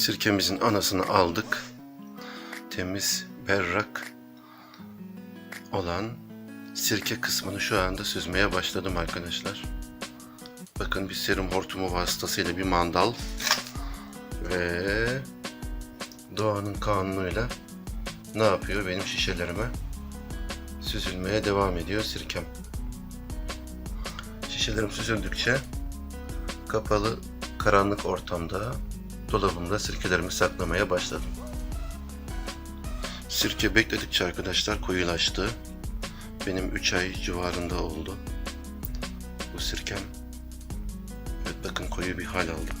Sirkemizin anasını aldık. Temiz, berrak olan sirke kısmını şu anda süzmeye başladım arkadaşlar. Bakın bir serum hortumu vasıtasıyla bir mandal ve doğanın kanunuyla ne yapıyor benim şişelerime süzülmeye devam ediyor sirkem. Şişelerim süzüldükçe kapalı karanlık ortamda dolabımda sirkelerimi saklamaya başladım. Sirke bekledikçe arkadaşlar koyulaştı. Benim 3 ay civarında oldu. Bu sirkem. Evet bakın koyu bir hal aldı.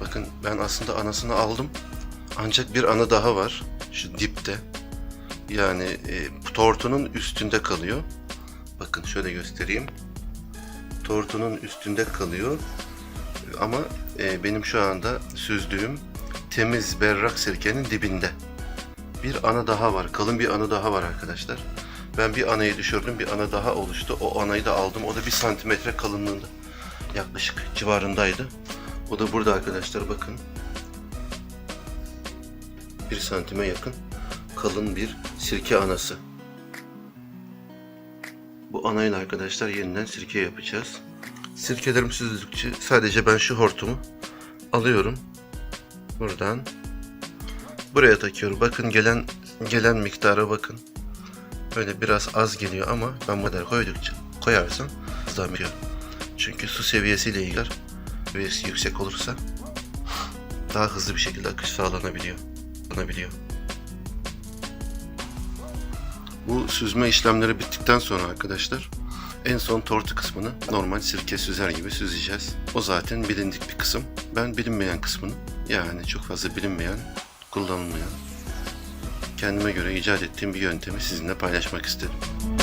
Bakın ben aslında anasını aldım. Ancak bir ana daha var. Şu dipte. Yani e, tortunun üstünde kalıyor. Bakın şöyle göstereyim. Tortunun üstünde kalıyor. Ama e, benim şu anda süzdüğüm temiz berrak sirkenin dibinde. Bir ana daha var. Kalın bir ana daha var arkadaşlar. Ben bir anayı düşürdüm. Bir ana daha oluştu. O anayı da aldım. O da bir santimetre kalınlığında. Yaklaşık civarındaydı. O da burada arkadaşlar bakın. Bir santime yakın kalın bir sirke anası. Bu anayla arkadaşlar yeniden sirke yapacağız. Sirkelerim süzüldükçe sadece ben şu hortumu alıyorum. Buradan buraya takıyorum. Bakın gelen gelen miktara bakın. Böyle biraz az geliyor ama ben bu kadar koydukça koyarsam bitiyor. Çünkü su seviyesiyle ilgili seviyesi yüksek olursa daha hızlı bir şekilde akış sağlanabiliyor. Sağlanabiliyor. Bu süzme işlemleri bittikten sonra arkadaşlar en son tortu kısmını normal sirke süzer gibi süzeceğiz. O zaten bilindik bir kısım. Ben bilinmeyen kısmını yani çok fazla bilinmeyen, kullanılmayan kendime göre icat ettiğim bir yöntemi sizinle paylaşmak istedim.